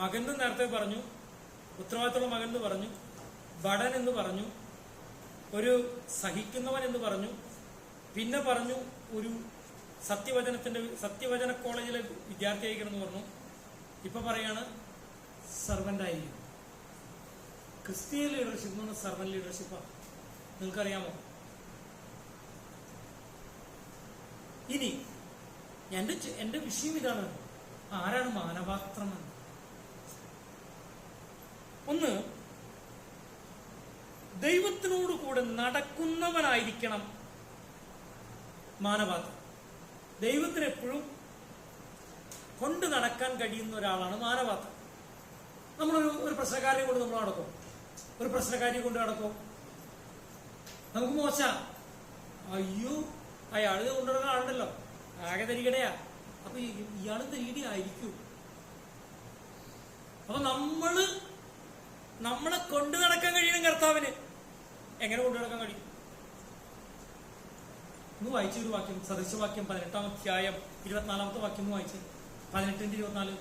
മകൻ എന്ന് നേരത്തെ പറഞ്ഞു ഉത്തരവാദിത്തമുള്ള മകൻ എന്ന് പറഞ്ഞു ഭടൻ എന്ന് പറഞ്ഞു ഒരു സഹിക്കുന്നവൻ എന്ന് പറഞ്ഞു പിന്നെ പറഞ്ഞു ഒരു സത്യവചനത്തിന്റെ സത്യവചന കോളേജിലെ വിദ്യാർത്ഥി ആയിരിക്കണം എന്ന് പറഞ്ഞു. ഇപ്പൊ പറയാണ് സർവന്റ് ആയിരിക്കും. ക്രിസ്തീയ ലീഡർഷിപ്പ് എന്ന് പറഞ്ഞാൽ സർവന്റ് ലീഡർഷിപ്പാണ് നിങ്ങൾക്കറിയാമോ? ഇനി എന്റെ എന്റെ വിഷയം ഇതാണ്. ആരാണ് മാനവാക്രമൻ ഒന്ന് ദൈവത്തിനോട് കൂടെ നടക്കുന്നവനായിരിക്കണം മാനവാദം. ദൈവത്തിന് എപ്പോഴും കൊണ്ട് നടക്കാൻ കഴിയുന്ന ഒരാളാണ് മാനവാദം. നമ്മളൊരു ഒരു പ്രശ്നക്കാരിയെ കൊണ്ട് നമ്മൾ നടക്കും. ഒരു പ്രശ്നക്കാരിയെ കൊണ്ട് നടക്കും. നമുക്ക് മോശ. അയ്യോ അയാൾ കൊണ്ടുവരുന്ന ആളുണ്ടല്ലോ. ആകെ തരികടയാ. അപ്പൊ ഈ- ഇയാളും തരികട ആയിരിക്കും അപ്പൊ നമ്മൾ നമ്മളെ കൊണ്ടു നടക്കാൻ കഴിയണം കർത്താവിന്. എങ്ങനെ കൊണ്ടു നടക്കാൻ കഴിയും? ഒന്ന് വായിച്ചൊരു വാക്യം സദൃശവാക്യം പതിനെട്ടാം അധ്യായം ഇരുപത്തിനാലാമത്തെ വാക്യം ഒന്ന് വായിച്ചേ. പതിനെട്ടിന്റെ ഇരുപത്തിനാല്.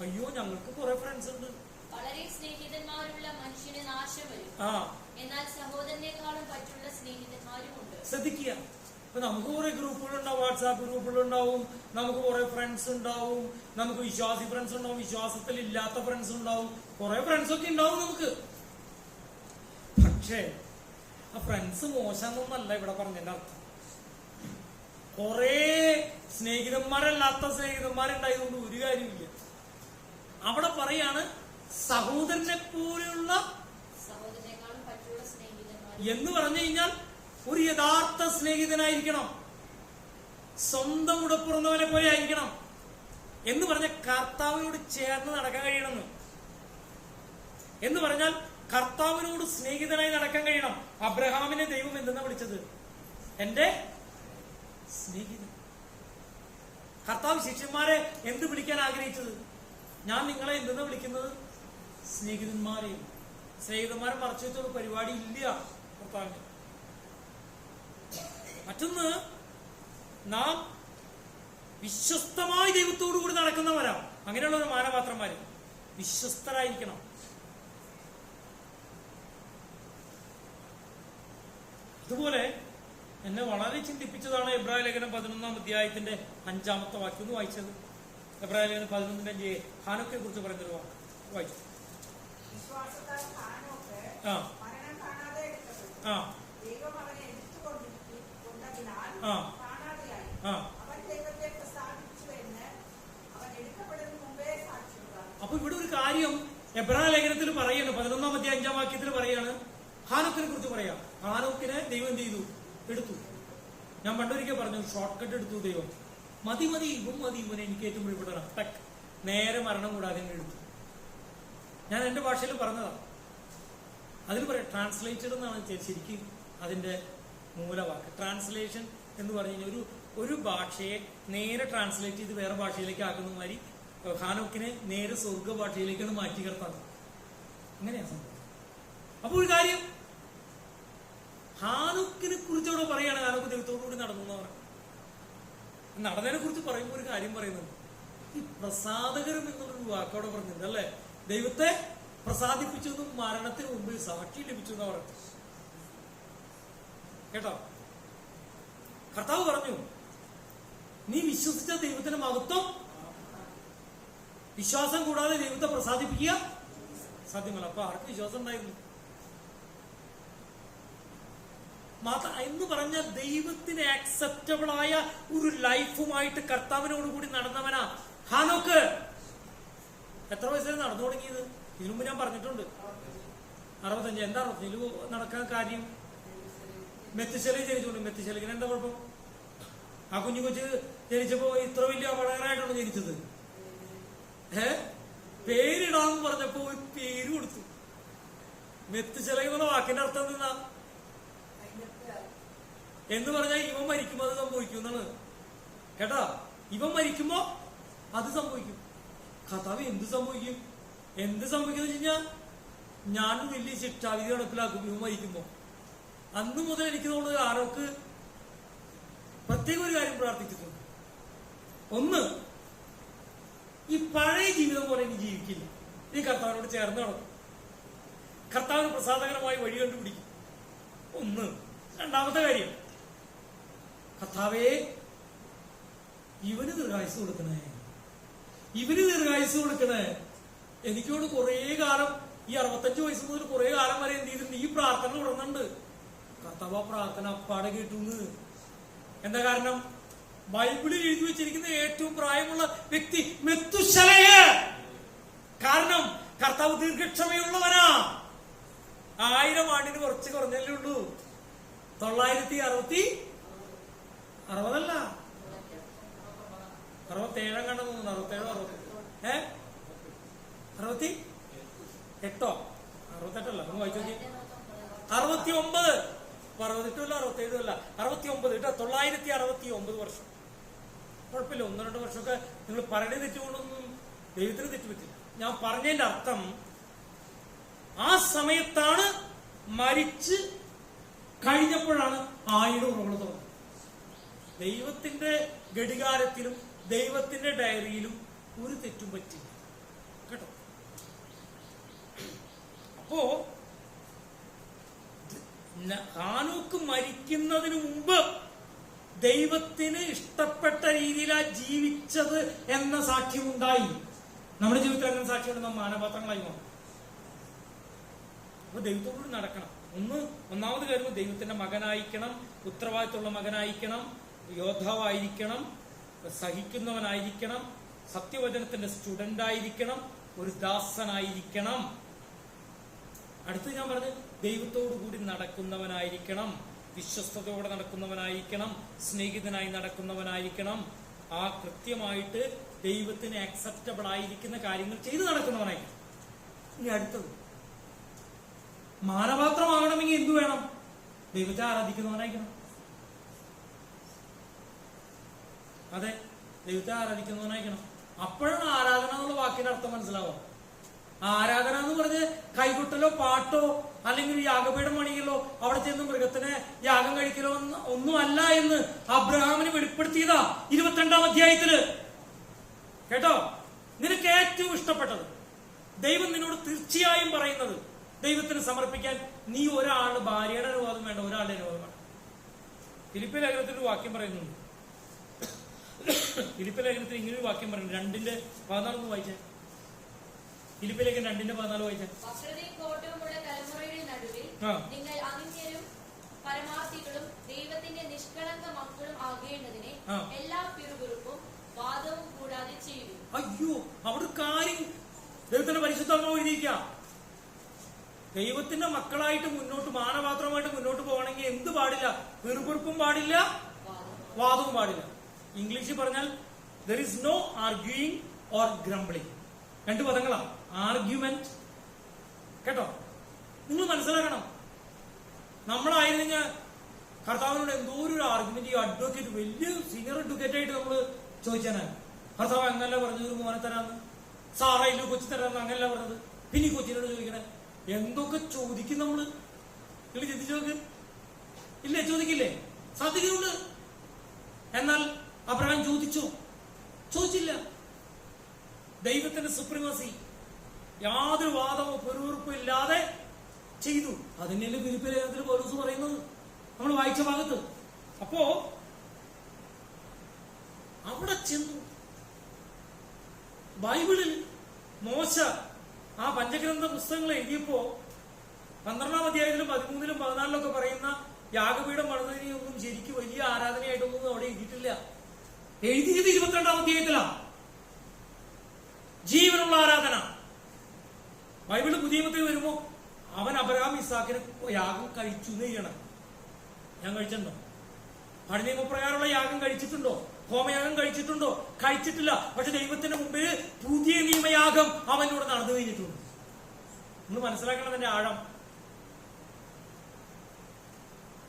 അയ്യോ ഞങ്ങൾക്ക് കുറെ ഫ്രണ്ട്സ് ഉണ്ട്. വളരെ സ്നേഹിതന്മാരുള്ള മനുഷ്യന് നാശം വരും. ആ. എന്നാൽ സഹോദരനേക്കാളും പറ്റുള്ള സ്നേഹിതന്മാരുമുണ്ട്. ശ്രദ്ധിക്കുക. ഇപ്പൊ നമുക്ക് കുറെ ഗ്രൂപ്പുകളുണ്ടാവും വാട്സാപ്പ് ഗ്രൂപ്പുകളുണ്ടാവും നമുക്ക് കുറെ ഫ്രണ്ട്സ് ഉണ്ടാവും നമുക്ക് വിശ്വാസി ഫ്രണ്ട്സ് ഉണ്ടാവും വിശ്വാസത്തിൽ ഇല്ലാത്ത ഫ്രണ്ട്സ് ഉണ്ടാവും കുറെ ഫ്രണ്ട്സ് ഒക്കെ ഉണ്ടാവും നമുക്ക്. പക്ഷേ ആ ഫ്രണ്ട്സ് മോശമെന്നല്ല ഇവിടെ പറഞ്ഞതിന്റെ അർത്ഥം. കുറെ സ്നേഹിതന്മാരല്ലാത്ത സ്നേഹിതന്മാരുണ്ടായതുകൊണ്ട് ഒരു കാര്യമില്ല അവിടെ പറയാണ് സഹോദരനെ പോലെയുള്ള എന്ന് പറഞ്ഞു കഴിഞ്ഞാൽ ഒരു യഥാർത്ഥ സ്നേഹിതനായിരിക്കണം. സ്വന്തം ഉടപ്പുറന്നവനെ പോലെ ആയിരിക്കണം എന്ന് പറഞ്ഞ കർത്താവിനോട് ചേർന്ന് നടക്കാൻ കഴിയണമെന്ന്. എന്ന് പറഞ്ഞാൽ കർത്താവിനോട് സ്നേഹിതനായി നടക്കാൻ കഴിയണം. അബ്രഹാമിനെ ദൈവം എന്തെന്നാ വിളിച്ചത്? എന്റെ സ്നേഹിതൻ. കർത്താവ് ശിഷ്യന്മാരെ എന്ത് വിളിക്കാൻ ആഗ്രഹിച്ചത്? ഞാൻ നിങ്ങളെ എന്തെന്നാ വിളിക്കുന്നത്? സ്നേഹിതന്മാരെയും. സ്നേഹിതന്മാരെ മറച്ചു വെച്ചൊരു പരിപാടി ഇല്ല കർത്താവിന്. മറ്റൊന്ന് നാം വിശ്വസ്തമായി ദൈവത്തോടു കൂടി നടക്കുന്നവരാ അങ്ങനെയുള്ള ഒരു മാനപാത്രന്മാര്. വിശ്വസ്തരായിരിക്കണം. അതുപോലെ എന്നെ വളരെ ചിന്തിപ്പിച്ചതാണ് എബ്രാഹിം ലേഖനം പതിനൊന്നാം അധ്യായത്തിന്റെ അഞ്ചാമത്തെ വാക്യം. ഒന്ന് വായിച്ചത്. എബ്രാഹിം ലേഖനം പതിനൊന്നിന്റെ അഞ്ച് ഹാനൊക്കെ കുറിച്ച് പറയുന്നൊരു വാക്ക്. വായിച്ചു. ആ. ആ. പറഞ്ഞു. അപ്പൊ ഇവിടെ ഒരു കാര്യം എബ്രാ ലേഖനത്തിൽ പറയാണ് പതിനൊന്നാം അധ്യായ അഞ്ചാം വാക്യത്തിൽ പറയാണ്. ഹാനോക്കിനെ കുറിച്ച് പറയാം. ഹാനോക്കിനെ ദൈവം എന്ത് ചെയ്തു? എടുത്തു. ഞാൻ പണ്ടൊരിക്കൽ പറഞ്ഞു ഷോർട്ട് കട്ട് എടുത്തു ദൈവം. മതി മതി ഇവൻ മതി ഇവനെ എനിക്ക് ഏറ്റവും പ്രിയപ്പെട്ടു ടക്ക്. നേരെ മരണം കൂടാതെ എടുത്തു. ഞാൻ എന്റെ ഭാഷയിൽ പറഞ്ഞതാ. അതിൽ പറയാം ട്രാൻസ്ലേറ്റഡ് എന്നാണ് ശരിക്കും അതിന്റെ മൂലവാക്ക് ട്രാൻസ്ലേഷൻ എന്ന് പറഞ്ഞു കഴിഞ്ഞാൽ ഒരു ഒരു ഭാഷയെ നേരെ ട്രാൻസ്ലേറ്റ് ചെയ്ത് വേറെ ഭാഷയിലേക്ക് ആക്കുന്ന മാതിരി ഹാനോക്കിനെ നേരെ സ്വർഗ ഭാഷയിലേക്കാണ് മാറ്റി കിടത്താൻ. അങ്ങനെയാണ് സംഭവം. അപ്പൊ ഒരു കാര്യം ഹാനുക്കിനെ കുറിച്ച് അവിടെ പറയുകയാണ് ഹാനോക്ക് ദൈവത്തോടു കൂടി നടന്നു എന്ന് പറഞ്ഞു. നടന്നതിനെ കുറിച്ച് പറയുമ്പോൾ ഒരു കാര്യം പറയുന്നുണ്ട്. ഈ പ്രസാദകരം എന്നുള്ളൊരു വാക്കവിടെ പറഞ്ഞിട്ടുണ്ട് അല്ലെ? ദൈവത്തെ പ്രസാദിപ്പിച്ചെന്നും മരണത്തിന് മുമ്പ് സാക്ഷി ലഭിച്ചു എന്ന് പറഞ്ഞു കേട്ടോ? കർത്താവ് പറഞ്ഞു നീ വിശ്വസിച്ച ദൈവത്തിന് മഹത്വം വിശ്വാസം കൂടാതെ ദൈവത്തെ പ്രസാദിപ്പിക്കുക സാധ്യമല്ല. അപ്പൊ ആർക്ക് വിശ്വാസം ഉണ്ടായിരുന്നു? മാത്ര എന്ന് പറഞ്ഞ ദൈവത്തിന് ആക്സെപ്റ്റബിൾ ആയ ഒരു ലൈഫുമായിട്ട് കർത്താവിനോട് കൂടി നടന്നവനാ. ഹാനോക്ക് എത്ര വയസ്സിൽ നടന്നു തുടങ്ങിയത്? ഇതിനു മുമ്പ് ഞാൻ പറഞ്ഞിട്ടുണ്ട്. അറുപത്തഞ്ച് എന്താ നിലവ് നടക്കാൻ കാര്യം? മെത്തിശലി ജനിച്ചുകൊണ്ട് മെത്തിശലിന് എന്താ കുഴപ്പം? ആ കുഞ്ഞു കൊച്ച് ജനിച്ചപ്പോ ഇത്ര വലിയ അപകടകരമായിട്ടാണ് ജനിച്ചത്? ഏ? പേരിടാന്ന് പറഞ്ഞപ്പോ പേര് കൊടുത്തു. മെത്തിശലി എന്നുള്ള വാക്കിന്റെ അർത്ഥം എന്താ? എന്ന് പറഞ്ഞാൽ ഇവൻ മരിക്കുമ്പോ അത് സംഭവിക്കും എന്നാണ്. കേട്ടാ? ഇവൻ മരിക്കുമ്പോ അത് സംഭവിക്കും. കഥാവ് എന്ത് സംഭവിക്കും? എന്ത് സംഭവിക്കുന്ന ഞാൻ വലിയ ശിക്ഷാവിധി നടപ്പിലാക്കും. ഇവൻ മരിക്കുമ്പോ. അന്ന് മുതൽ എനിക്ക് തോന്നുന്നത് ആരോക്ക് പ്രത്യേക ഒരു കാര്യം പ്രാർത്ഥിച്ചിട്ടുണ്ട്. ഒന്ന് ഈ പഴയ ജീവിതം പോലെ ഇനി ജീവിക്കില്ല. ഈ കർത്താവിനോട് ചേർന്ന് നടക്കും കർത്താവിന് പ്രസാദകരമായി വഴി കണ്ടുപിടിക്കും. ഒന്ന് രണ്ടാമത്തെ കാര്യം. കർത്താവേ ഇവന് ദീർഘായുസ് കൊടുക്കണേ. ഇവന് ദീർഘായുസ് കൊടുക്കണേ. എനിക്കോട് കുറേ കാലം ഈ അറുപത്തഞ്ച് വയസ്സ് മുതൽ കുറേ കാലം വരെ എന്ത് ചെയ്തിട്ടുണ്ട്? ഈ പ്രാർത്ഥന തുടർന്നുണ്ട്. കർത്താവ് പ്രാർത്ഥന അപ്പാടെ കേട്ടു എന്താ കാരണം? ബൈബിളിൽ എഴുതി വെച്ചിരിക്കുന്ന ഏറ്റവും പ്രായമുള്ള വ്യക്തി കാരണം കർത്താവ് ദീർഘക്ഷമയുള്ളവനാ. ആയിരം ആണ്ടിന് കുറച്ച് കുറഞ്ഞല്ലേ ഉള്ളൂ. തൊള്ളായിരത്തി അറുപത്തി അറുപതല്ല. അറുപത്തേഴാം കണ്ട തോന്നുന്നു. അറുപത്തേഴോ അറുപത്തി ഏ? അറുപത്തി എട്ടോ? അറുപത്തെട്ടല്ല. ഒന്ന് വായിച്ചു നോക്കി. അറുപത്തി ഒമ്പത്. അറുപത്തെട്ടുമല്ല അറുപത്തേഴുമല്ല. അറുപത്തി ഒമ്പത് കേട്ടോ തൊള്ളായിരത്തി അറുപത്തി ഒമ്പത് വർഷം. കുഴപ്പമില്ല ഒന്ന് രണ്ട് വർഷമൊക്കെ നിങ്ങൾ പറഞ്ഞു തെറ്റുകൊണ്ടൊന്നും ദൈവത്തിന് തെറ്റുപറ്റില്ല. ഞാൻ പറഞ്ഞതിന്റെ അർത്ഥം ആ സമയത്താണ് മരിച്ച് കഴിഞ്ഞപ്പോഴാണ് ആയിരം ഉറവകൾ തുറന്നത് ദൈവത്തിന്റെ ഘടികാരത്തിലും ദൈവത്തിന്റെ ഡയറിയിലും ഒരു തെറ്റും പറ്റില്ല. കേട്ടോ? അപ്പോ ഹാനൂക്ക് മരിക്കുന്നതിന് മുമ്പ് ദൈവത്തിന് ഇഷ്ടപ്പെട്ട രീതിയിലാ ജീവിച്ചത് എന്ന സാക്ഷ്യമുണ്ടായി. നമ്മുടെ ജീവിതത്തിൽ അങ്ങനെ സാക്ഷ്യമുണ്ട് നാം മാനപാത്രങ്ങളായി മാറും. അപ്പൊ ദൈവത്തോട് നടക്കണം. ഒന്ന് ഒന്നാമത് കാര്യം ദൈവത്തിന്റെ മകനായിരിക്കണം ഉത്തരവാദിത്തമുള്ള മകനായിരിക്കണം യോദ്ധാവായിരിക്കണം സഹിക്കുന്നവനായിരിക്കണം സത്യവചനത്തിന്റെ സ്റ്റുഡന്റ് ആയിരിക്കണം ഒരു ദാസനായിരിക്കണം. അടുത്ത് ഞാൻ പറഞ്ഞു ദൈവത്തോടു കൂടി നടക്കുന്നവനായിരിക്കണം വിശ്വസ്തയോടെ നടക്കുന്നവനായിരിക്കണം സ്നേഹിതനായി നടക്കുന്നവനായിരിക്കണം. ആ കൃത്യമായിട്ട് ദൈവത്തിന് അക്സെപ്റ്റബിൾ ആയിരിക്കുന്ന കാര്യങ്ങൾ ചെയ്തു നടക്കുന്നവനായിരിക്കണം. ഇനി അടുത്തത്. മാനപാത്രമാകണമെങ്കിൽ എന്തു വേണം? ദൈവത്തെ ആരാധിക്കുന്നവനായിരിക്കണം. അതെ ദൈവത്തെ ആരാധിക്കുന്നവനായിരിക്കണം. അപ്പോഴാണ് ആരാധന എന്നുള്ള വാക്കിന്റെ അർത്ഥം മനസ്സിലാവുക. ആരാധന എന്ന് പറഞ്ഞ് കൈകൊട്ടലോ പാട്ടോ അല്ലെങ്കിൽ യാഗപീഠം പണിയല്ലോ അവിടെ ചെന്ന് മൃഗത്തിനെ യാഗം കഴിക്കലോ ഒന്ന് ഒന്നുമല്ല എന്ന് അബ്രഹാമിന് വെളിപ്പെടുത്തിയതാ ഇരുപത്തിരണ്ടാം അധ്യായത്തിൽ. കേട്ടോ? നിനക്ക് ഏറ്റവും ഇഷ്ടപ്പെട്ടത്. ദൈവം നിന്നോട് തീർച്ചയായും പറയുന്നത് ദൈവത്തിന് സമർപ്പിക്കാൻ നീ ഒരാളുടെ ഭാര്യയുടെ അനുവാദം വേണ്ട ഒരാളുടെ അനുവാദം വേണം ഫിലിപ്പ ലേഖനത്തിന്റെ വാക്യം പറയുന്നുണ്ട്. ഫിലിപ്പ ലേഖനത്തിൽ ഇങ്ങനെ ഒരു വാക്യം പറയുന്നു രണ്ടിന്റെ പതിനാറ് വായിച്ചേ. ഫിലിപ്പ ലേഖനം രണ്ടിന്റെ പതിനാല് വായിച്ചേ. നിങ്ങൾ അനിന്യരും പരമാർത്ഥികളും ദൈവത്തിന്റെ നിഷ്കളങ്ക മക്കളും ആകേണ്ടതിനെ എല്ലാ പിറുപിറുപ്പും വാദവും കൂടാതെ ചെയ്യുക അയ്യോ അവിടെ കാര്യം ദൈവത്തിന്റെ പരിശുദ്ധാത്മാവ് എഴുതിയിരിക്കുക ദൈവത്തിന്റെ മക്കളായിട്ട് മുന്നോട്ട് മാനപാത്രമായിട്ട് മുന്നോട്ട് പോകണമെങ്കിൽ എന്ത് പാടില്ല? പിറുപിറുപ്പും പാടില്ല വാദവും പാടില്ല. ഇംഗ്ലീഷിൽ പറഞ്ഞാൽ there is no arguing or grumbling രണ്ട് പദങ്ങളാണ് ആർഗ്യുമെന്റ് കേട്ടോ? നിങ്ങൾ മനസ്സിലാക്കണം. നമ്മളായിരുന്നെങ്കിൽ കർത്താവിനോട് എന്തോ ഒരു ആർഗ്യുമെന്റ് ഈ അഡ്വക്കേറ്റ് വലിയ സീനിയർ അഡ്വക്കേറ്റ് ആയിട്ട് നമ്മൾ ചോദിച്ചാനാണ് കർത്താവ് അങ്ങനല്ല പറഞ്ഞത് ഒരു മോനെ തരാന്ന്. സാറ കൊച്ചു തരാന്ന് അങ്ങനല്ല പറഞ്ഞത്. പിന്നെ ഈ കൊച്ചിനോട് ചോദിക്കണേ എന്തൊക്കെ ചോദിക്കും നമ്മൾ? നിങ്ങൾ ചിന്തിച്ചു നോക്ക്. ഇല്ലേ? ചോദിക്കില്ലേ? സാധിക്കുന്നുണ്ട്. എന്നാൽ അബ്രഹാം ചോദിച്ചോ? ചോദിച്ചില്ല. ദൈവത്തിന്റെ സുപ്രീമസി യാതൊരു വാദമോ പെരുവെറുപ്പോ ഇല്ലാതെ ചെയ്തു. അതിനല്ലേ ഫിലിപ്പ് ലേഖനത്തിൽ പോലീസ് പറയുന്നത്? നമ്മൾ വായിച്ച ഭാഗത്ത്. അപ്പോ അവിടെ ചെന്നു. ബൈബിളിൽ മോശ ആ പഞ്ചഗ്രന്ഥ പുസ്തകങ്ങൾ എഴുതിയപ്പോ പന്ത്രണ്ടാം അധ്യായത്തിലും പതിമൂന്നിലും പതിനാലിലും ഒക്കെ പറയുന്ന യാഗപീഠം പണിതിനെയൊന്നും ശരിക്കും വലിയ ആരാധനയായിട്ടൊന്നും അവിടെ എഴുതിയിട്ടില്ല. എഴുതിയത് ഇരുപത്തിരണ്ടാം അധ്യായത്തിലാ. ജീവനുള്ള ആരാധന. ബൈബിൾ പുതിയ വരുമ്പോ അവൻ അബ്രഹാം ഇസാക്കിന് യാഗം കഴിച്ചു എന്ന് ചെയ്യണം. ഞാൻ കഴിച്ചിട്ടുണ്ടോ? പഴയ യാഗം കഴിച്ചിട്ടുണ്ടോ? ഹോമയാഗം കഴിച്ചിട്ടുണ്ടോ? കഴിച്ചിട്ടില്ല. പക്ഷെ ദൈവത്തിന് മുമ്പിൽ പുതിയ നിയമയാഗം അവനോട് നടന്നു കഴിഞ്ഞിട്ടുണ്ട്. നിങ്ങൾ മനസ്സിലാക്കണം എന്റെ ആഴം.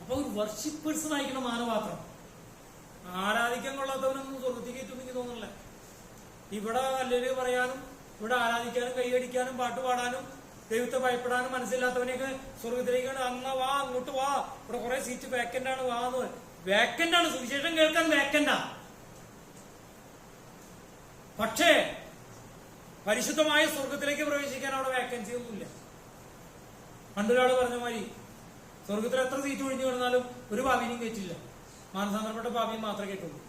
അപ്പൊ ഒരു വർഷിപ്പ് പേഴ്സൺ ആയിരിക്കണം മാനപാത്രം. ആരാധിക്കാൻ കൊള്ളാത്തവനൊന്നും സ്വർഗത്തിൽ കയറ്റുമെന്ന് തോന്നുന്നില്ല. ഇവിടെ അല്ലെങ്കിൽ പറയാനും ഇവിടെ ആരാധിക്കാനും കൈയടിക്കാനും പാട്ട് പാടാനും ദൈവത്തെ ഭയപ്പെടാനും മനസ്സില്ലാത്തവനേക്ക് സ്വർഗത്തിലേക്കാണ് അങ്ങ് വാ അങ്ങോട്ട് വാ. ഇവിടെ കുറെ സീറ്റ് വേക്കന്റ് ആണ് വാ എന്ന്. വേക്കന്റ് ആണ്. സുവിശേഷം കേൾക്കാൻ വേക്കന്റാ പക്ഷേ പരിശുദ്ധമായ സ്വർഗത്തിലേക്ക് പ്രവേശിക്കാൻ അവിടെ വേക്കൻസി ഒന്നുമില്ല. പണ്ടൊരാൾ പറഞ്ഞ മാതിരി സ്വർഗത്തിൽ എത്ര സീറ്റ് ഒഴിഞ്ഞു കിടന്നാലും ഒരു ഭാവിനെയും കയറ്റില്ല മാനസാന്തരപ്പെട്ട ഭാവിയും മാത്രമേ കേട്ടുള്ളൂ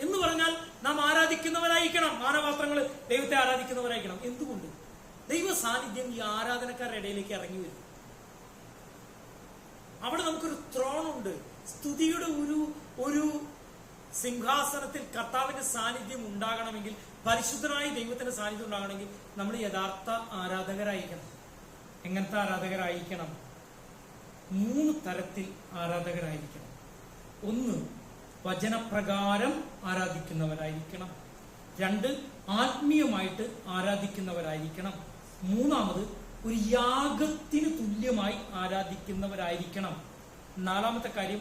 എന്ന് പറഞ്ഞാൽ നാം ആരാധിക്കുന്നവരായിരിക്കണം. മാനപാത്രങ്ങൾ ദൈവത്തെ ആരാധിക്കുന്നവരായിരിക്കണം. എന്തുകൊണ്ട്? ദൈവ സാന്നിധ്യം ഈ ആരാധനക്കാരുടെ ഇടയിലേക്ക് ഇറങ്ങി വരും. അവിടെ നമുക്കൊരു ത്രോണുണ്ട്. സ്തുതിയുടെ ഒരു ഒരു സിംഹാസനത്തിൽ കർത്താവിന്റെ സാന്നിധ്യം ഉണ്ടാകണമെങ്കിൽ പരിശുദ്ധനായ ദൈവത്തിന്റെ സാന്നിധ്യം ഉണ്ടാകണമെങ്കിൽ നമ്മൾ യഥാർത്ഥ ആരാധകരായിരിക്കണം. എങ്ങനത്തെ ആരാധകരായിരിക്കണം? മൂന്ന് തരത്തിൽ ആരാധകരായിരിക്കണം. ഒന്ന് വചനപ്രകാരം ആരാധിക്കുന്നവരായിരിക്കണം. രണ്ട് ആത്മീയമായിട്ട് ആരാധിക്കുന്നവരായിരിക്കണം. മൂന്നാമത് ഒരു യാഗത്തിന് തുല്യമായി ആരാധിക്കുന്നവരായിരിക്കണം. നാലാമത്തെ കാര്യം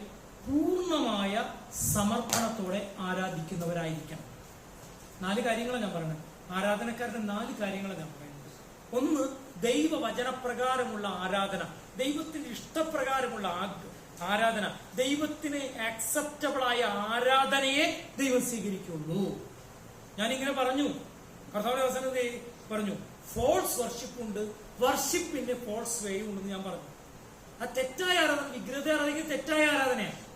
പൂർണമായ സമർപ്പണത്തോടെ ആരാധിക്കുന്നവരായിരിക്കണം. നാല് കാര്യങ്ങളാണ് ഞാൻ പറയുന്നത്. ആരാധനക്കാരുടെ നാല് കാര്യങ്ങളാണ് ഞാൻ പറയുന്നത്. ഒന്ന് ദൈവവചനപ്രകാരമുള്ള ആരാധന. ദൈവത്തിന്റെ ഇഷ്ടപ്രകാരമുള്ള ആരാധന. ദൈവത്തിന് ആക്സെപ്റ്റബിൾ ആയ ആരാധനയെ ദൈവം സ്വീകരിക്കുള്ളൂ. ഞാൻ ഇങ്ങനെ പറഞ്ഞു. കർത്താവ് അവസാനം പറഞ്ഞു ഫോൾസ് വർഷിപ്പ് ഉണ്ട്. വർഷിപ്പിന്റെ ഫോൾസ് വേയും ഉണ്ടെന്ന് ഞാൻ പറഞ്ഞു. ആ തെറ്റായ ആരാധന വിഗ്രഹത്തെ ആരാധിക്കുന്ന തെറ്റായ ആരാധനയാണ്.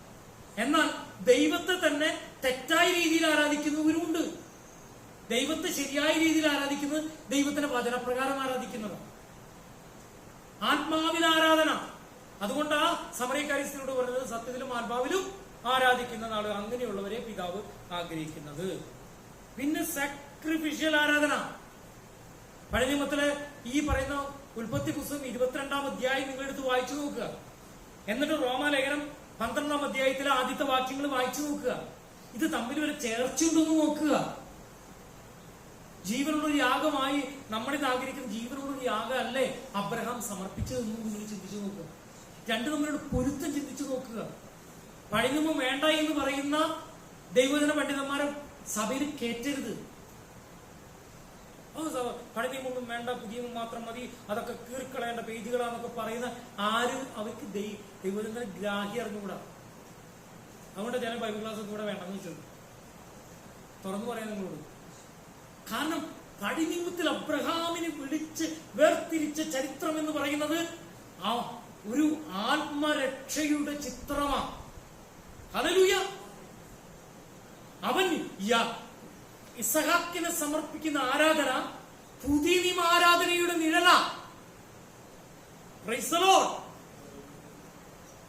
എന്നാൽ ദൈവത്തെ തന്നെ തെറ്റായ രീതിയിൽ ആരാധിക്കുന്നവരുമുണ്ട് ദൈവത്തെ ശരിയായ രീതിയിൽ ആരാധിക്കുന്നത് ദൈവത്തിന്റെ വചനപ്രകാരം ആരാധിക്കുന്നതാണ് ആത്മാവിൽ ആരാധന. അതുകൊണ്ട് ആ സമരക്കാരിസ്തിനോട് പറഞ്ഞത് സത്യത്തിലും ആത്മാവിലും ആരാധിക്കുന്ന നാട് അങ്ങനെയുള്ളവരെ പിതാവ് ആഗ്രഹിക്കുന്നത്. പിന്നെ സാക്രിഫിഷ്യൽ ആരാധന. പഴയ നിയമത്തിലെ ഈ പറയുന്ന ഉൽപ്പത്തി പുസ്തകം ഇരുപത്തിരണ്ടാം അധ്യായം നിങ്ങൾ എടുത്ത് വായിച്ചു നോക്കുക. എന്നിട്ട് റോമാലേഖനം പന്ത്രണ്ടാം അധ്യായത്തിലെ ആദ്യത്തെ വാക്യങ്ങൾ വായിച്ചു നോക്കുക. ഇത് തമ്മിൽ ഒരു ചേർച്ചയുണ്ടെന്ന് നോക്കുക. ജീവനുള്ള യാഗമായി ഇത് ആഗ്രഹിക്കുന്ന ജീവനുള്ള യാഗമല്ലേ അബ്രഹാം സമർപ്പിച്ചതെന്ന് നിങ്ങൾ ചിന്തിച്ചു നോക്കുക. രണ്ടു തമ്മിലുള്ള പൊരുത്തം ചിന്തിച്ചു നോക്കുക. പഴയ നിയമം വേണ്ട എന്ന് പറയുന്ന ദൈവജന പണ്ഡിതന്മാരെ സഭയിൽ കേറ്റരുത്. പഴയ നിയമമൊന്നും വേണ്ട പുതിയ മാത്രം മതി. അതൊക്കെ കീറിക്കളയേണ്ട പേജുകളാന്നൊക്കെ പറയുന്ന ആരും അവർക്ക് ദൈവം ഗ്രാഹി അറിഞ്ഞുകൂടാ? അതുകൊണ്ട് ചില ബൈബിൾ ക്ലാസ് കൂടെ വേണ്ടെന്ന് വെച്ചു തുറന്നു പറയാൻ നിങ്ങളോട്. കാരണം പടിനിമത്തിൽ അബ്രഹാമിനെ വിളിച്ച് വേർതിരിച്ച ചരിത്രം എന്ന് പറയുന്നത് ആ ഒരു ആത്മരക്ഷയുടെ ചിത്രമാണ് ഹല്ലേലൂയ. അവൻ ഇസഹാക്കിനെ സമർപ്പിക്കുന്ന ആരാധന പുതിയ നിയമ ആരാധനയുടെ നിഴല.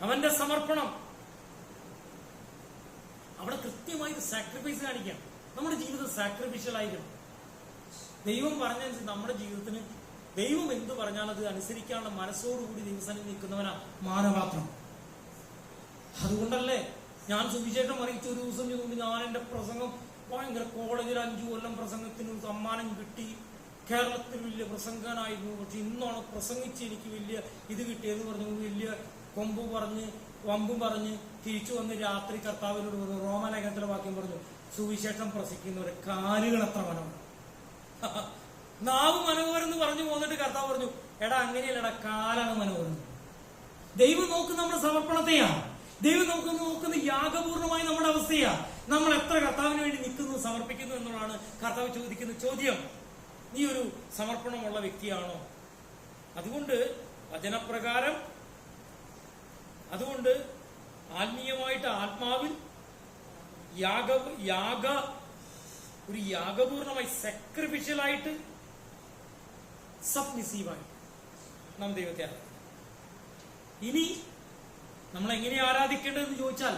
അവന്റെ സമർപ്പണം. അവിടെ കൃത്യമായി സാക്രിഫൈസ് കാണിക്കാം. നമ്മുടെ ജീവിതം സാക്രിഫിഷ്യൽ ആയിരിക്കണം ദൈവം പറഞ്ഞനുസരിച്ച് നമ്മുടെ ജീവിതത്തിന് ദൈവം എന്ത് പറഞ്ഞാൽ അത് അനുസരിക്കാനുള്ള മനസ്സോടുകൂടി ദിവസം നിൽക്കുന്നവനാ മാനപാത്രം. അതുകൊണ്ടല്ലേ ഞാൻ സുവിശേഷം അറിയിച്ച ഒരു ദിവസം ഞാൻ എന്റെ പ്രസംഗം ഭയങ്കര കോളേജിൽ അഞ്ചു കൊല്ലം പ്രസംഗത്തിന് സമ്മാനം കിട്ടി. കേരളത്തിൽ വലിയ പ്രസംഗനായിരുന്നു. പക്ഷെ ഇന്നാണ് പ്രസംഗിച്ച് എനിക്ക് വലിയ ഇത് കിട്ടിയെന്ന് പറഞ്ഞു വലിയ കൊമ്പ് പറഞ്ഞ് വമ്പും പറഞ്ഞ് തിരിച്ചു വന്ന് രാത്രി കർത്താവിനോട് പറഞ്ഞു റോമലേഖനത്തിലെ വാക്യം പറഞ്ഞു സുവിശേഷം പ്രസിക്കുന്നവരെ കാലുകൾ എത്ര മനോഹരം നാവ് മനോഹരം എന്ന് പറഞ്ഞു പോന്നിട്ട് കർത്താവ് പറഞ്ഞു എടാ അങ്ങനെയല്ലടാ കാലാണ് മനോഹരം. ദൈവം നോക്കുന്ന നമ്മുടെ സമർപ്പണത്തെയാണ് ദൈവം നമുക്ക് നോക്കുന്ന യാഗപൂർണമായി നമ്മുടെ അവസ്ഥയാ. നമ്മൾ എത്ര കർത്താവിന് വേണ്ടി നിൽക്കുന്നു സമർപ്പിക്കുന്നു എന്നുള്ളതാണ് കർത്താവ് ചോദിക്കുന്ന ചോദ്യം. നീ ഒരു സമർപ്പണമുള്ള വ്യക്തിയാണോ? അതുകൊണ്ട് വചനപ്രകാരം അതുകൊണ്ട് ആത്മീയമായിട്ട് ആത്മാവിൽ യാഗ യാഗ ഒരു യാഗപൂർണമായി സാക്രിഫിഷ്യലായിട്ട് സബ്മിസീവായി നാം ദൈവത്തെ ഇനി നമ്മൾ എങ്ങനെ ആരാധിക്കേണ്ടതെന്ന് ചോദിച്ചാൽ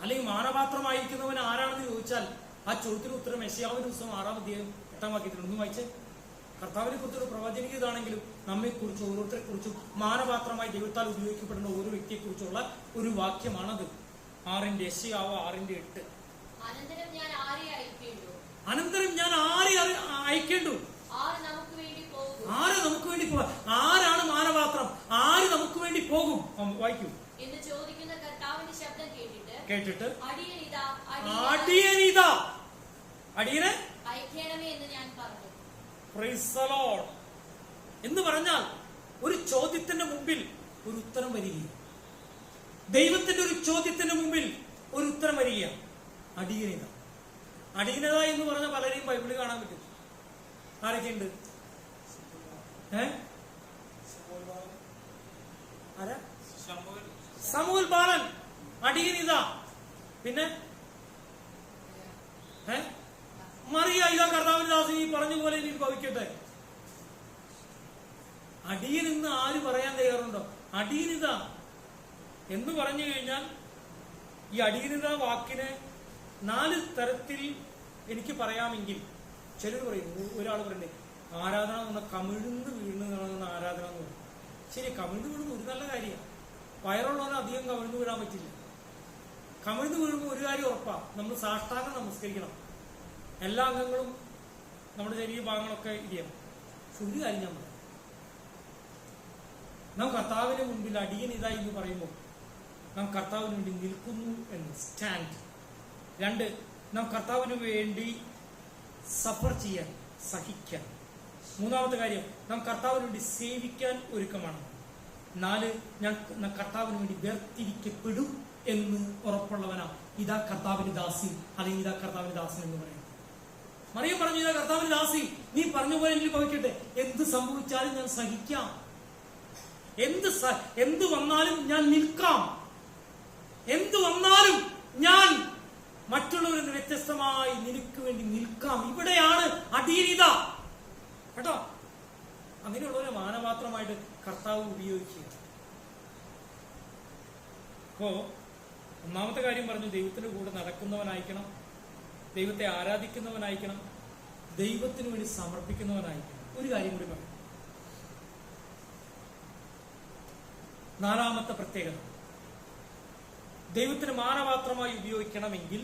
അല്ലെങ്കിൽ മാനപാത്രമായിരിക്കുന്നവൻ ആരാണെന്ന് ചോദിച്ചാൽ ആ ചോദ്യത്തിന് ഉത്തരം യശയാവിന്റെ ദിവസം ആറാം അധ്യായം എട്ടാം വാക്യത്തിൽ ഒന്ന് വായിച്ചേ. കർത്താവിനെ കുറിച്ചൊരു പ്രവചനിക്കുന്നതാണെങ്കിലും നമ്മെ കുറിച്ച് ഓരോരുത്തരെ കുറിച്ചും മാനപാത്രമായി ദൈവത്താൽ ഉപയോഗിക്കപ്പെടുന്ന ഓരോ വ്യക്തിയെ കുറിച്ചുള്ള ഒരു വാക്യമാണത്. ആറിന്റെ യശയാവ് ആറിന്റെ എട്ട്. അനന്തരം ഞാൻ ആരെ അയക്കേണ്ടു? ആരെ നമുക്ക് വേണ്ടി പോവാ? ആരാണ് മാനപാത്രം? ആര് നമുക്ക് വേണ്ടി പോകും? വായിക്കൂ. എന്ന് ചോദിക്കുന്ന കർത്താവിന്റെ ശബ്ദം കേട്ടിട്ട് കേട്ടിട്ട് അടിയനിതാ അടിയനെ? എന്ന് പറഞ്ഞാൽ ഒരു ചോദ്യത്തിന്റെ മുമ്പിൽ ഒരു ഉത്തരം വരികയാണ് ദൈവത്തിന്റെ ഒരു ചോദ്യത്തിന്റെ മുമ്പിൽ ഒരു ഉത്തരം വരിക. അടിയനിത. അടിയനത എന്ന് പറഞ്ഞ പലരെയും ബൈബിളിൽ കാണാൻ പറ്റും. ആരൊക്കെയുണ്ട്? ഏ? ആരാ? സമൂൽ ബാലൻ. അടിയനിത. പിന്നെ? മറിയ ഇതാ കർത്താവിന്റെ ദാസൻ ഈ പറഞ്ഞ പോലെ ഇനി ഭവിക്കട്ടെ. അടിയിൽ നിന്ന് ആര് പറയാൻ തയ്യാറുണ്ടോ? അടീനിത എന്ന് പറഞ്ഞു കഴിഞ്ഞാൽ ഈ അടിയനിത വാക്കിന് നാല് തരത്തിൽ എനിക്ക് പറയാമെങ്കിൽ ചിലർ പറയും ഒരാൾ പറയണ്ടേ ആരാധന എന്ന് കമിഴ്ന്ന് കാണുന്ന ആരാധന എന്ന് പറയും. ശരി കമിഴ്ന്ന് വീഴുന്ന ഒരു നല്ല കാര്യമാണ്. വയറുള്ളവന് അധികം കമിഴ്ന്ന് വീഴാൻ പറ്റില്ല. കമിഴ്ന്ന് വീഴുമ്പോൾ ഒരു കാര്യം ഉറപ്പാണ് നമ്മൾ സാഷ്ടാംഗം നമസ്കരിക്കണം. എല്ലാ അംഗങ്ങളും നമ്മുടെ ശരീര ഭാഗങ്ങളൊക്കെ ഇരിക്കണം പക്ഷെ ഒരു കാര്യം ഞാൻ പറയാം. നാം കർത്താവിന് മുമ്പിൽ അടിയൻ ഇതായി എന്ന് പറയുമ്പോൾ നാം കർത്താവിന് വേണ്ടി നിൽക്കുന്നു എന്ന് സ്റ്റാൻഡ് രണ്ട് നാം കർത്താവിന് വേണ്ടി സഫർ ചെയ്യാൻ സഹിക്കാൻ. മൂന്നാമത്തെ കാര്യം നാം കർത്താവിന് വേണ്ടി സേവിക്കാൻ ഒരുക്കമാണ്. നാല് ഞാൻ കർത്താവിന് വേണ്ടി വേർതിരിക്കപ്പെടും. എന്ന് ഉറപ്പുള്ളവനാ ഇതാ കർത്താവിന്റെ ദാസി അല്ലെങ്കിൽ ഇതാ കർത്താവിന്റെ ദാസൻ എന്ന് പറയാം മറിയം പറഞ്ഞു ഇതാ കർത്താവിന്റെ ദാസി നീ പറഞ്ഞു പോലെ എനിക്ക് ഭവിക്കട്ടെ. എന്ത് സംഭവിച്ചാലും ഞാൻ സഹിക്കാം. എന്ത് എന്ത് വന്നാലും ഞാൻ നിൽക്കാം. എന്ത് വന്നാലും ഞാൻ മറ്റുള്ളവരിൽ നിന്ന് വ്യത്യസ്തമായി നിനക്ക് വേണ്ടി നിൽക്കാം. ഇവിടെയാണ് അധീനത. കേട്ടോ? അങ്ങനെയുള്ളവരെ മാനപാത്രമായിട്ട് കർത്താവ് ഉപയോഗിക്കുക. അപ്പോ ഒന്നാമത്തെ കാര്യം പറഞ്ഞു ദൈവത്തിന്റെ കൂടെ നടക്കുന്നവനായിരിക്കണം ദൈവത്തെ ആരാധിക്കുന്നവനായിരിക്കണം ദൈവത്തിന് വേണ്ടി സമർപ്പിക്കുന്നവനായിരിക്കണം. ഒരു കാര്യം കൂടി പറഞ്ഞു നാലാമത്തെ പ്രത്യേകത. ദൈവത്തിന് മാനപാത്രമായി ഉപയോഗിക്കണമെങ്കിൽ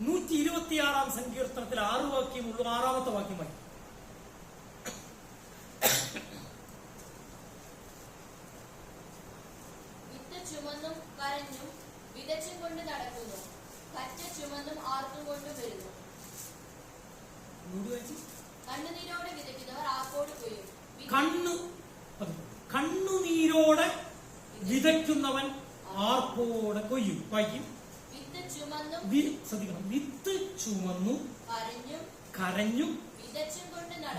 നൂറ്റി ഇരുപത്തിയാറാം സങ്കീർത്തനത്തിൽ ആറ് ഉള്ളു ആറാമത്തെ വാക്യമായി വിത്ത് ചുമന്നും കരഞ്ഞും വിതച്ചും കൊണ്ട് നടക്കുന്നു കറ്റ ചുമന്നും ആർത്തും കൊണ്ടും വരുന്നു ഒന്നുകൂടി വായിച്ച്. കണ്ണുനീരോടെ വിതയ്ക്കുന്നവർ ആപ്പോട് കൊയ്യും വിത്ത് കണ്ണു അത് കണ്ണുനീരോടെ വിതയ്ക്കുന്നവൻ ആർപ്പോടെ കൊയ്യും വായിക്കും ശ്രദ്ധിക്കണം. വിത്ത് ചുമന്നു കരഞ്ഞും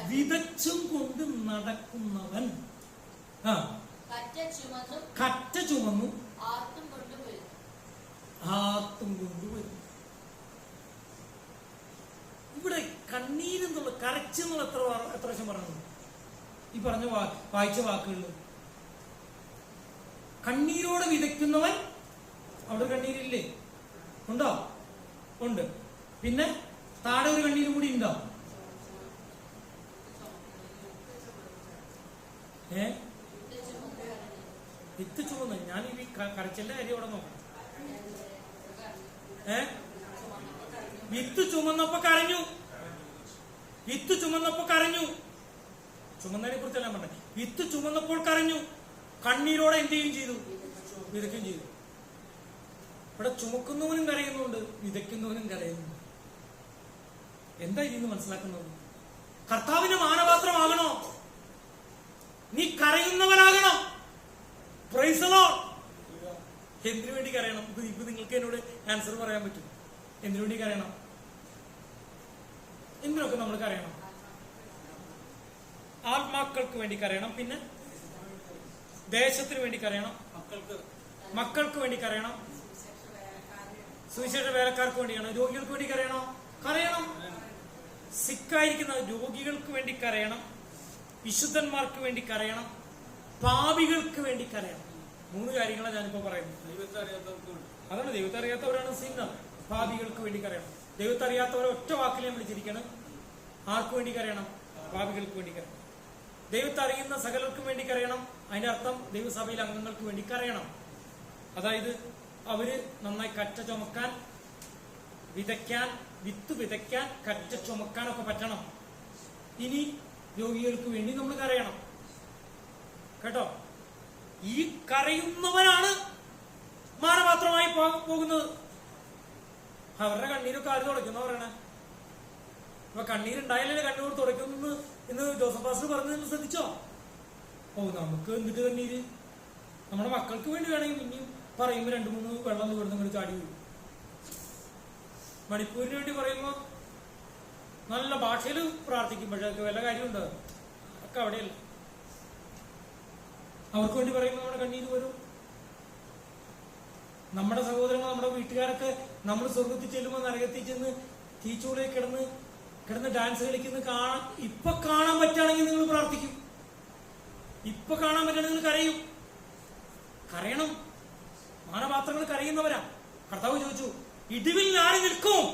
വിതച്ചും കൊണ്ട് നടക്കുന്നവൻ. ആ. കറ്റ ചുമന്നും ആർത്തും കൊണ്ടുവരും ഇവിടെ കണ്ണീരെന്നുള്ള കരച്ചെന്നുള്ള എത്ര വാ- എത്ര പ്രാവശ്യം പറഞ്ഞു ഈ പറഞ്ഞ വായിച്ച വാക്കുകളിൽ കണ്ണീരോടെ വിതയ്ക്കുന്നവൻ അവിടെ ഒരു കണ്ണീരില്ലേ ഉണ്ടോ? ഉണ്ട്. പിന്നെ താഴെ ഒരു കണ്ണീരും കൂടി ഉണ്ടോ? ഏ? വിത്ത് ചുമന്ന് ഞാൻ ഈ ക- കാര്യം അവിടെ നോക്കണം. ഏ? വിത്ത് ചുമന്നപ്പോ കരഞ്ഞു. വിത്ത് ചുമന്നപ്പോ കരഞ്ഞു. ചുമന്നതിനെ കുറിച്ചല്ല പറഞ്ഞത്. വിത്ത് ചുമന്നപ്പോൾ കരഞ്ഞു. കണ്ണീരോടെ എന്ത് ചെയ്യും ചെയ്തു? വിതയ്ക്കുകയും ചെയ്തു. ഇവിടെ ചുമക്കുന്നവനും കരയുന്നുണ്ട് വിതയ്ക്കുന്നവനും കരയുന്നുണ്ട് എന്താ ഇതിന്ന് മനസ്സിലാക്കുന്നത്? കർത്താവിന് മാനപാത്രമാകണോ? നീ കരയുന്നവനാകണം? പ്രൈസലോ. എന്തിനു വേണ്ടി കരയണം? ഇത് ഇപ്പൊ നിങ്ങൾക്ക് എന്നോട് ആൻസർ പറയാൻ പറ്റും. എന്തിനു വേണ്ടി കരയണം? എന്തിനൊക്കെ നമ്മൾ കരയണം? ആത്മാക്കൾക്ക് വേണ്ടി കരയണം. പിന്നെ ദേശത്തിന് വേണ്ടി കരയണം. മക്കൾക്ക് മക്കൾക്ക് വേണ്ടി കരയണം. സുവിശേഷ വേലക്കാർക്ക് വേണ്ടിയാണ്? രോഗികൾക്ക് വേണ്ടി കരയണോ? കരയണം. സിക്കായിരിക്കുന്ന രോഗികൾക്ക് വേണ്ടി കരയണം. വിശുദ്ധന്മാർക്ക് വേണ്ടി കരയണം. പാപികൾക്ക് വേണ്ടി കരയണം. മൂന്ന് കാര്യങ്ങളാണ് ഞാനിപ്പോ പറയുന്നത്. ദൈവത്തെ അറിയാത്തവർക്ക് അതാണ് ദൈവത്തെ അറിയാത്തവരാണ് സിംഗർ പാപികൾക്ക് വേണ്ടി കരയണം. ദൈവത്തെ അറിയാത്തവരെ ഒറ്റ വാക്കിൽ ഞാൻ വിളിച്ചിരിക്കണം. ആർക്ക് വേണ്ടി കരയണം? പാപികൾക്ക് വേണ്ടി കരയണം. ദൈവത്തെ അറിയുന്ന സകലർക്കും വേണ്ടി കരയണം. അതിന്റെ അർത്ഥം ദൈവസഭയിലെ അംഗങ്ങൾക്ക് വേണ്ടി കരയണം. അതായത് അവർ നന്നായി കറ്റ ചുമക്കാൻ വിതയ്ക്കാൻ വിത്ത് വിതയ്ക്കാൻ കറ്റ ചുമക്കാനൊക്കെ പറ്റണം. ഇനി രോഗികൾക്ക് വേണ്ടി നമ്മൾ കരയണം. കേട്ടോ? ഈ കരയുന്നവനാണ് മാനപാത്രമായി പോകുന്നത്. അവരുടെ കണ്ണീരൊക്കെ ആര് തുടയ്ക്കുന്ന പറയണേ? അപ്പൊ കണ്ണീരുണ്ടായാലേ കണ്ണൂർ തുടയ്ക്കുന്നു എന്ന് ജോസഫ് പാസ്റ്റർ പറഞ്ഞത് ശ്രദ്ധിച്ചോ? ഓ നമുക്ക് എന്നിട്ട് കണ്ണീര്? നമ്മുടെ മക്കൾക്ക് വേണ്ടി വേണമെങ്കിൽ ഇനിയും പറയുമ്പോ രണ്ടു മൂന്ന് വെള്ളം ഇവിടുന്ന് ഇങ്ങോട്ട് ചാടി വീഴും. മണിപ്പൂരിന് വേണ്ടി പറയുമ്പോ നല്ല ഭാഷയിൽ പ്രാർത്ഥിക്കും പക്ഷെ അതൊക്കെ വല്ല കാര്യമുണ്ട് ഒക്കെ അവിടെയല്ല. അവർക്ക് വേണ്ടി പറയുമ്പോൾ നമ്മുടെ കണ്ണീര് വരും നമ്മുടെ സഹോദരങ്ങൾ നമ്മുടെ വീട്ടുകാരൊക്കെ നമ്മൾ സ്വർഗത്തിൽ ചെല്ലുമ്പോൾ നരകത്തിൽ ചെന്ന് തീച്ചൂടെ കിടന്ന് കിടന്ന് ഡാൻസ് കളിക്കുന്ന കാണാൻ ഇപ്പൊ കാണാൻ പറ്റുകയാണെങ്കിൽ നിങ്ങൾ പ്രാർത്ഥിക്കും. ഇപ്പൊ കാണാൻ പറ്റുകയാണെങ്കിൽ നിങ്ങൾ കരയും. കരയണം. മാനപാത്രങ്ങൾ കരയുന്നവരാ. കർത്താവ് ചോദിച്ചു ഇടിവിൽ ആര് നിൽക്കും?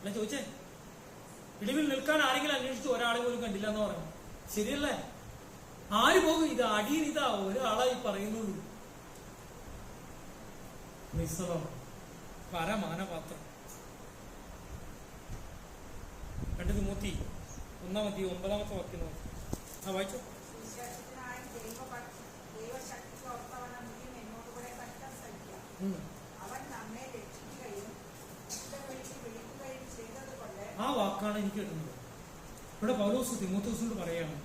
അല്ല ചോദിച്ചേ? ഇടിവിൽ നിൽക്കാൻ ആരെങ്കിലും അന്വേഷിച്ചു? ഒരാളെ പോലും കണ്ടില്ല എന്ന് പറഞ്ഞു. ശരിയല്ലേ? ആര് പോകും? ഇത് അടിയിൽ ഇതാ ഒരാളായി പറയുന്നുള്ളൂ നിസ്സലം പരമാനപാത്രം. രണ്ട് മൂത്തി ഒന്നാമത്തെ ഒമ്പതാമത്തെ വാക്യം നോക്കി. ആ വായിച്ചോ. ആ വാക്കാണ് എനിക്ക് കിട്ടുന്നത്. ഇവിടെ പൗലോസ് തിമോത്തോസിനോട് പറയാണ്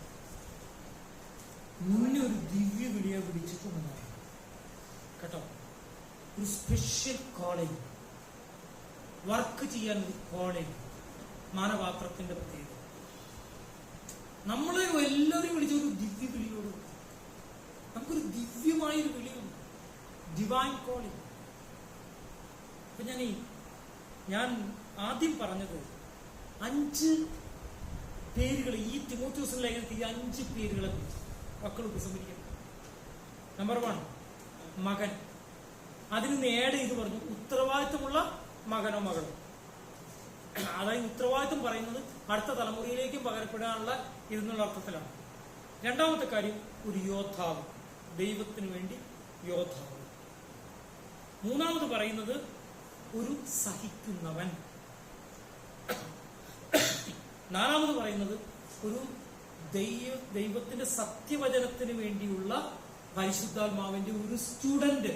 മുന്നേ ഒരു ദിവ്യ വിളിയെ വിളിച്ചിട്ടുണ്ടെന്നാണ്. കേട്ടോ? ഒരു സ്പെഷ്യൽ കോളേജ് വർക്ക് ചെയ്യാൻ ഒരു കോളേജ് മാനപാത്രത്തിന്റെ പ്രത്യേകത. നമ്മളെ എല്ലാവരും വിളിച്ച ഒരു ദിവ്യ വിളിയോട്. നമുക്കൊരു ദിവ്യമായൊരു വിളിയുണ്ട്. ഡിവൈൻ അപ്പൊ ഞാൻ ഈ ഞാൻ ആദ്യം പറഞ്ഞത് അഞ്ച് പേരുകൾ ഈ തിമോത്യൂസിന് ലേഖനത്തിൽ ഈ അഞ്ച് പേരുകളെ കുറിച്ച് മക്കൾ ഉപസംഹരിക്കണം നമ്പർ വൺ മകൻ. അതിന് നേടെ ഇത് പറഞ്ഞു ഉത്തരവാദിത്തമുള്ള മകനോ മകളോ. അതായത് ഉത്തരവാദിത്തം പറയുന്നത് അടുത്ത തലമുറയിലേക്കും പകരപ്പെടാനുള്ള ഇതെന്നുള്ള അർത്ഥത്തിലാണ്. രണ്ടാമത്തെ കാര്യം ഒരു യോദ്ധാവ്. ദൈവത്തിന് വേണ്ടി യോദ്ധാവ്. മൂന്നാമത് പറയുന്നത് ഒരു സഹിക്കുന്നവൻ. നാലാമത് പറയുന്നത് ഒരു ദൈവ ദൈവത്തിന്റെ സത്യവചനത്തിന് വേണ്ടിയുള്ള പരിശുദ്ധാത്മാവിന്റെ ഒരു സ്റ്റുഡന്റ്.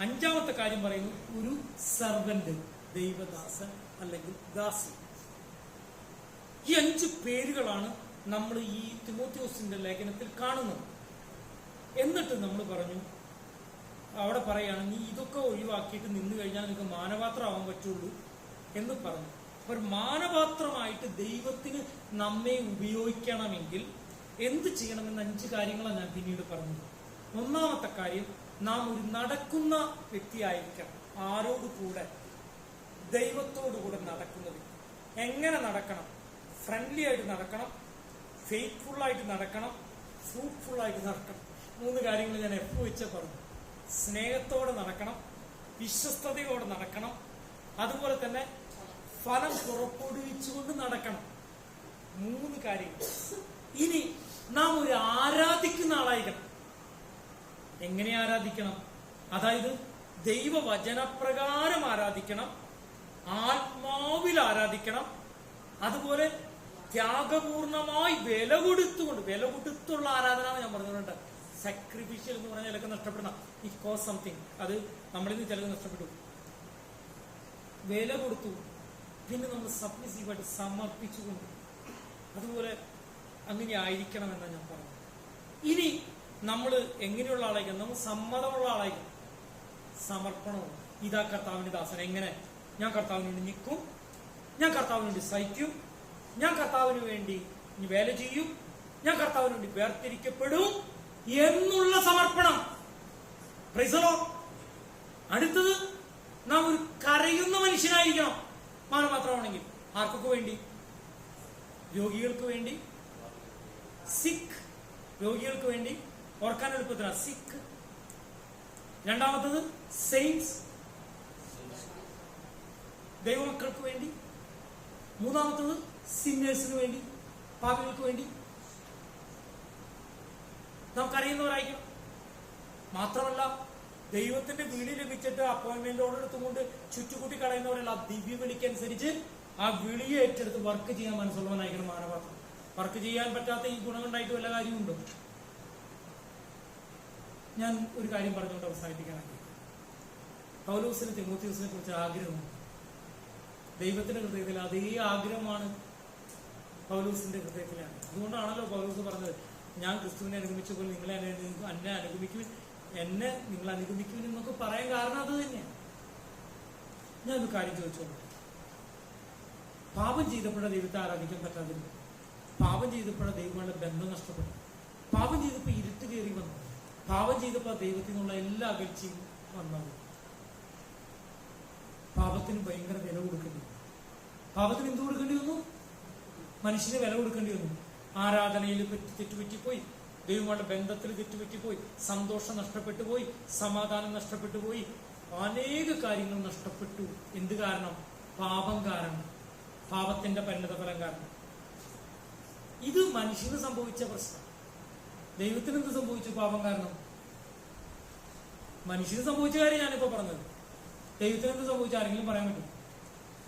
അഞ്ചാമത്തെ കാര്യം പറയുന്നു ഒരു സർവന്റ് ദൈവദാസൻ അല്ലെങ്കിൽ ദാസി. ഈ അഞ്ച് പേരുകളാണ് നമ്മൾ ഈ തിമോത്യോസിന്റെ ലേഖനത്തിൽ കാണുന്നത്. എന്നിട്ട് നമ്മൾ പറഞ്ഞു അവിടെ പറയുകയാണ് നീ ഇതൊക്കെ ഒഴിവാക്കിയിട്ട് നിന്ന് കഴിഞ്ഞാൽ നിനക്ക് മാനപാത്രമാവാൻ പറ്റുള്ളൂ എന്ന് പറഞ്ഞു. അപ്പൊ മാനപാത്രമായിട്ട് ദൈവത്തിന് നമ്മെ ഉപയോഗിക്കണമെങ്കിൽ എന്ത് ചെയ്യണമെന്ന് അഞ്ച് കാര്യങ്ങളാണ് ഞാൻ പിന്നീട് പറഞ്ഞത്. ഒന്നാമത്തെ കാര്യം നാം ഒരു നടക്കുന്ന വ്യക്തിയായിരിക്കണം. ആരോട് കൂടെ? ദൈവത്തോടു കൂടെ നടക്കുന്ന വ്യക്തി. എങ്ങനെ നടക്കണം? ഫ്രണ്ട്ലി ആയിട്ട് നടക്കണം ഫെയ്ത്ത്ഫുൾ ആയിട്ട് നടക്കണം ഫ്രൂട്ട്ഫുള്ളായിട്ട് നടക്കണം. മൂന്ന് കാര്യങ്ങൾ ഞാൻ എപ്പോ വെച്ച പറഞ്ഞു. സ്നേഹത്തോടെ നടക്കണം വിശ്വസ്തയോടെ നടക്കണം അതുപോലെ തന്നെ ഫലം പുറപ്പെടുവിച്ചുകൊണ്ട് നടക്കണം. മൂന്ന് കാര്യങ്ങൾ. ഇനി നാം ഒരു ആരാധിക്കുന്ന ആളായിരിക്കണം. എങ്ങനെ ആരാധിക്കണം? അതായത് ദൈവവചനപ്രകാരം ആരാധിക്കണം ആത്മാവിൽ ആരാധിക്കണം അതുപോലെ ത്യാഗപൂർണമായി വില കൊടുത്തുകൊണ്ട് വില കൊടുത്തുള്ള ആരാധന ഞാൻ പറഞ്ഞിട്ടുണ്ട്. സാക്രിഫിഷ്യൽ എന്ന് പറഞ്ഞാൽ ചിലക്ക് നഷ്ടപ്പെടുന്ന ഈ കോസ് സംതിങ് അത് നമ്മളിൽ നിന്ന് ചിലത് നഷ്ടപ്പെട്ടു. വില കൊടുത്തു. പിന്നെ നമ്മൾ സബ്മിസീവായിട്ട് സമർപ്പിച്ചുകൊണ്ട്. അതുപോലെ അങ്ങനെ ആയിരിക്കണം എന്നാണ് ഞാൻ പറഞ്ഞത്. ഇനി നമ്മൾ എങ്ങനെയുള്ള ആളായിരിക്കും നമ്മൾ സമ്മതമുള്ള ആളായിരിക്കും സമർപ്പണവും. ഇതാ കർത്താവിന്റെ ദാസൻ. എങ്ങനെ? ഞാൻ കർത്താവിന് വേണ്ടി നിൽക്കും. ഞാൻ കർത്താവിന് വേണ്ടി സഹിക്കും. ഞാൻ കർത്താവിന് വേണ്ടി വേല ചെയ്യും. ഞാൻ കർത്താവിന് വേണ്ടി വേർതിരിക്കപ്പെടും. എന്നുള്ള സമർപ്പണം. പ്രൈസലോ അടുത്തത് നാം ഒരു കരയുന്ന മനുഷ്യനായിരിക്കണം. മാനപാത്രമാണെങ്കിൽ ആർക്കൊക്കെ വേണ്ടി? രോഗികൾക്ക് വേണ്ടി. സിഖ് രോഗികൾക്ക് വേണ്ടി. ഓർക്കാൻ എളുപ്പത്തിലാണ് സിഖ് രണ്ടാമത്തത് സെയിൻസ്. ദൈവമക്കൾക്ക് വേണ്ടി. മൂന്നാമത്തത് സിന്നേഴ്സിന് വേണ്ടി. പാപികൾക്ക് വേണ്ടി. നമുക്കറിയുന്നവരായിരിക്കണം. മാത്രമല്ല ദൈവത്തിന്റെ വീട് ലഭിച്ചിട്ട് അപ്പോയിന്റ്മെന്റ് ഓർഡർ എടുത്തുകൊണ്ട് ചുറ്റുകൂട്ടി കളയുന്നവരല്ല ദിവ്യ വിളിക്കനുസരിച്ച് ആ വിളിയെ ഏറ്റെടുത്ത് വർക്ക് ചെയ്യാൻ മനസ്സുള്ളവനായിരിക്കണം മാനപാത്രം. വർക്ക് ചെയ്യാൻ പറ്റാത്ത ഈ ഗുണമുണ്ടായിട്ട് വല്ല കാര്യമുണ്ടോ? ഞാൻ ഒരു കാര്യം പറഞ്ഞുകൊണ്ട് അവസാനിപ്പിക്കാനായി പൗലൂസിനെ തിമോത്യൂസിനെ കുറിച്ച് ആഗ്രഹമുണ്ട്. ദൈവത്തിന്റെ ഹൃദയത്തിൽ അതേ ആഗ്രഹമാണ് പൗലൂസിന്റെ ഹൃദയത്തിലാണ്. അതുകൊണ്ടാണല്ലോ പൗലൂസ് പറഞ്ഞത് ഞാൻ ക്രിസ്തുവിനെ അനുഗമിച്ച പോലെ നിങ്ങളെ എന്നെ അനുഗമിക്കുവിൻ എന്നെ നിങ്ങൾ അനുഗമിക്കുവിൻ എന്നൊക്കെ പറയാൻ കാരണം അത് തന്നെയാണ് ഞാൻ ഒരു കാര്യം ചോദിച്ചോളൂ. പാപം ചെയ്തപ്പോഴാണ് ദൈവത്തെ ആരാധിക്കാൻ പറ്റാതിരുന്നു പാപം ചെയ്തപ്പോഴാണ് ദൈവങ്ങളുടെ ബന്ധം നഷ്ടപ്പെട്ടു. പാപം ചെയ്തപ്പോൾ ഇരുട്ട് കയറി വന്നു. പാപം ചെയ്തപ്പോൾ ദൈവത്തിൽ നിന്നുള്ള എല്ലാ അകൽച്ചയും വന്നത്. പാപത്തിന് ഭയങ്കര വില കൊടുക്കേണ്ടി വന്നു. പാപത്തിന് എന്ത് കൊടുക്കേണ്ടി വന്നു? മനുഷ്യന് വില കൊടുക്കേണ്ടി വന്നു. ആരാധനയിൽ പറ്റി തെറ്റുപറ്റിപ്പോയി. ദൈവങ്ങളുടെ ബന്ധത്തിൽ തെറ്റുപറ്റിപ്പോയി. സന്തോഷം നഷ്ടപ്പെട്ടു പോയി സമാധാനം നഷ്ടപ്പെട്ടു പോയി അനേക കാര്യങ്ങൾ നഷ്ടപ്പെട്ടു. എന്ത് കാരണം? പാപം കാരണം. പാപത്തിന്റെ പരിണതഫലം കാരണം. ഇത് മനുഷ്യന് സംഭവിച്ച പ്രശ്നം. ദൈവത്തിന് എന്ത് സംഭവിച്ചു? പാപം കാരണം. മനുഷ്യന് സംഭവിച്ച കാര്യം ഞാനിപ്പോ പറഞ്ഞത്. ദൈവത്തിന് എന്ത് സംഭവിച്ചു? ആരെങ്കിലും പറയാൻ പറ്റും.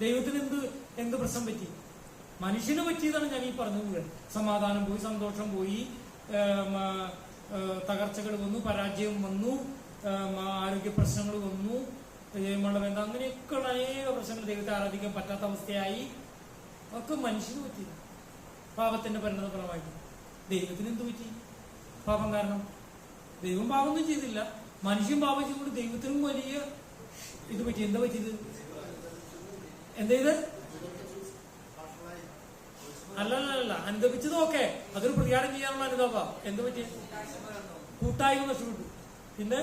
ദൈവത്തിന് എന്ത് എന്ത് പ്രശ്നം പറ്റി? മനുഷ്യന് പറ്റിയതാണ് ഞാൻ ഈ പറഞ്ഞു സമാധാനം പോയി സന്തോഷം പോയി തകർച്ചകൾ വന്നു പരാജയം വന്നു ആരോഗ്യ പ്രശ്നങ്ങൾ വന്നു ദൈവമുള്ള ബന്ധം അങ്ങനെയൊക്കെയുള്ള അനേക പ്രശ്നങ്ങൾ ദൈവത്തെ ആരാധിക്കാൻ പറ്റാത്ത അവസ്ഥയായി. ഒക്കെ മനുഷ്യന് പറ്റി പാപത്തിന്റെ പരിണത ഫലമായിട്ട്. ദൈവത്തിന് എന്ത് പറ്റി? പാപം കാരണം? ദൈവം പാപം ഒന്നും ചെയ്തില്ല. മനുഷ്യൻ പാപം ചെയ്യുമ്പോൾ ദൈവത്തിനും വലിയ ഇത് പറ്റി. എന്താ പറ്റിയത്? എന്താ ഇത് അല്ലല്ല അല്ല അനുദപിച്ചത് ഓക്കെ. അതൊരു പ്രതികാരം ചെയ്യാനുള്ള അനുതാപ എന്ത് പറ്റി? കൂട്ടായ്മ നഷ്ടപ്പെട്ടു പിന്നെ?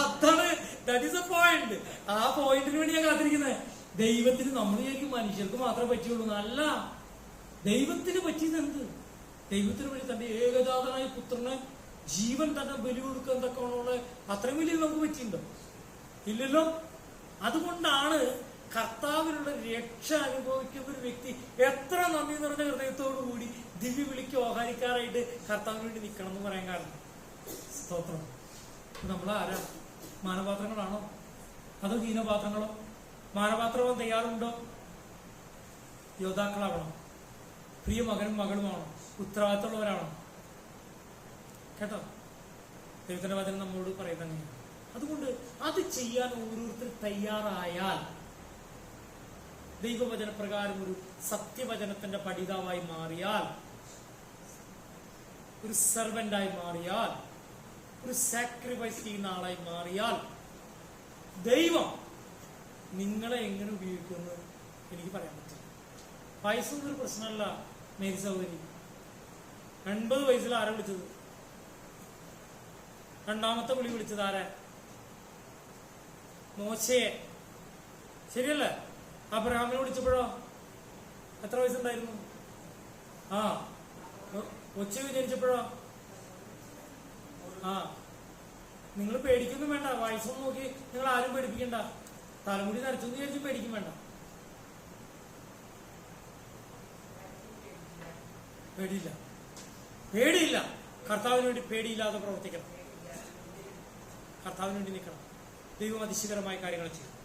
അതാണ് ദാറ്റ് ഇസ് എ പോയിന്റ് ആ പോയിന്റിന് വേണ്ടി ഞാൻ കാത്തിരിക്കുന്നത് ദൈവത്തിന് നമ്മൾ മനുഷ്യർക്ക് മാത്രമേ പറ്റുള്ളൂ അല്ല ദൈവത്തിന് പറ്റിയത് എന്ത്? ദൈവത്തിന് വേണ്ടി തന്റെ ഏകജാതനായ പുത്രനെ ജീവൻ തന്നെ ബലി കൊടുക്കാൻ തക്കവണ്ണമുള്ള അത്രയും വലിയ നമുക്ക് പറ്റിയിട്ടുണ്ടോ. ഇല്ലല്ലോ? അതുകൊണ്ടാണ് കർത്താവിനുള്ള രക്ഷ അനുഭവിക്കുന്ന ഒരു വ്യക്തി എത്ര നന്ദി നിറഞ്ഞ ഹൃദയത്തോടു കൂടി ദിവ്യ വിളിക്ക് ഓഹാരിക്കാരായിട്ട് കർത്താവിന് വേണ്ടി നിൽക്കണം എന്ന് പറയാൻ കാരണം. സ്തോത്രം. നമ്മൾ ആരാ? മാനപാത്രങ്ങളാണോ? അതോ ഹീനപാത്രങ്ങളോ? മാനപാത്രമാൻ തയ്യാറുണ്ടോ യോദ്ധാക്കളാവണം. പ്രിയ മകനും മകളുമാണോ ഉത്തരവാദിത്തമുള്ളവരാണോ കേട്ടോ? ദൈവത്തിന്റെ വചനം നമ്മോട് പറയുന്നത് അതുകൊണ്ട് അത് ചെയ്യാൻ ഓരോരുത്തർ തയ്യാറായാൽ ദൈവവചന പ്രകാരം ഒരു സത്യവചനത്തിന്റെ പഠിതാവായി മാറിയാൽ ഒരു സെർവന്റായി മാറിയാൽ ഒരു സാക്രിഫൈസ് ചെയ്യുന്ന ആളായി മാറിയാൽ ദൈവം നിങ്ങളെ എങ്ങനെ ഉപയോഗിക്കുമെന്ന് എനിക്ക് പറയാൻ പറ്റില്ല. വയസ്സൊന്നും ഒരു പ്രശ്നമല്ല മേരി സഹോദരി. എൺപത് വയസ്സിൽ ആരാ വിളിച്ചത്? രണ്ടാമത്തെ വിളി വിളിച്ചത് ആരാ? മോശയെ. ശരിയല്ലേ? അബ്രഹാമിനെ വിളിച്ചപ്പോഴോ? എത്ര വയസ്സുണ്ടായിരുന്നു? ആ ഒച്ച ജനിച്ചപ്പോഴോ ആ നിങ്ങൾ പേടിക്കൊന്നും വേണ്ട. വയസ്സൊന്നും നോക്കി നിങ്ങൾ ആരും പേടിപ്പിക്കണ്ട. തലമുടി നരച്ചെന്ന് വിചാരിച്ച് പേടിക്കും വേണ്ട. പേടിയില്ല. പേടിയില്ല. കർത്താവിന് വേണ്ടി പേടിയില്ലാതെ പ്രവർത്തിക്കണം. കർത്താവിന് വേണ്ടി നിൽക്കണം. ദൈവം അതിശയകരമായ കാര്യങ്ങൾ ചെയ്യും.